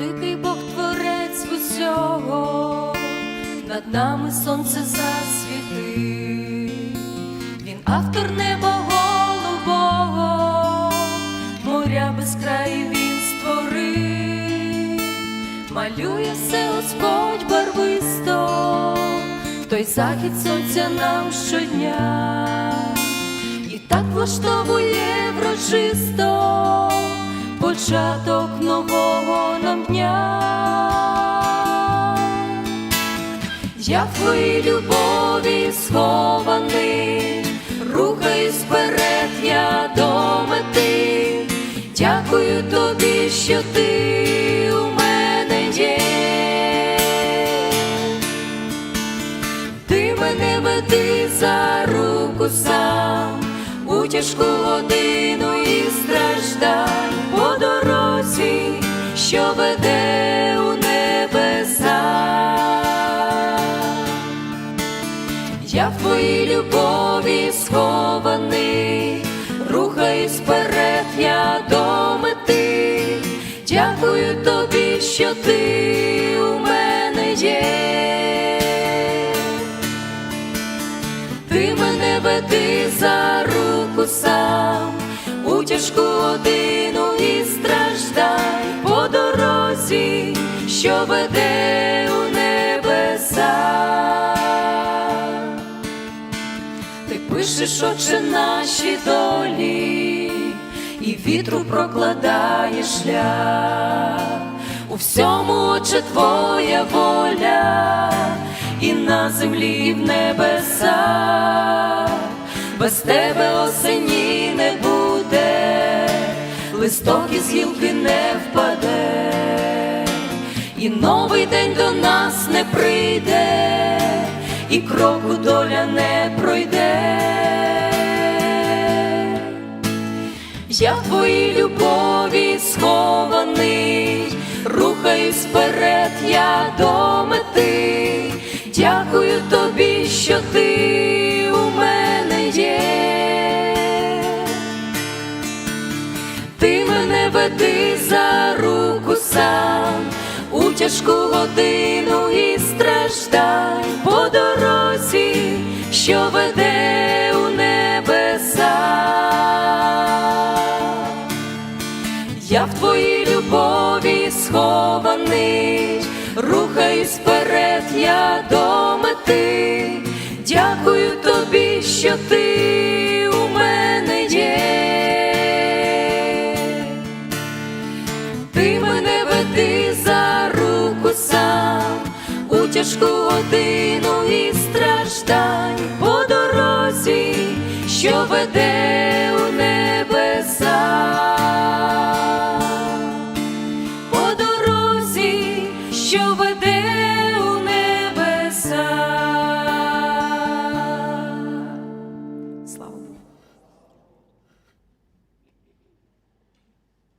великий Бог творець усього, над нами сонце засвіти, він автор неба голубого, моря без краї він створив, малює все Господь барвисто, той захід сонця нам щодня, і так влаштовує врочисто початок нового нам дня. Я твоїй любові схований, рухаюсь вперед, я до мети. Дякую тобі, що ти у мене є. Ти мене веди за руку сам у тяжку годину і дорозі, що веде у небеса. Я в твоїй любові схований, рухаюсь вперед, я до мети. Дякую тобі, що ти у мене є. Ти мене веди за руку сам у тяжку годину і по дорозі, що веде у небеса. Ти пишеш очі наші долі, і вітру прокладає шлях. У всьому очі твоя воля, і на землі, і в небесах. Без тебе осені не буде, листок із гілки не впаде, і новий день до нас не прийде, і кроку доля не пройде. Я в твоїй любові схований, рухаюсь вперед, я до мети. Дякую тобі, що ти у мене є. Ти мене веди за руку тяжку годину і страждань по дорозі, що веде у небеса. Я в твоїй любові схований, рухаюсь вперед, я до мети. Дякую тобі, що ти у мене є. Ти мене веди за руку сам у тяжку годину і страждань по дорозі, що веде у небеса, по дорозі, що веде.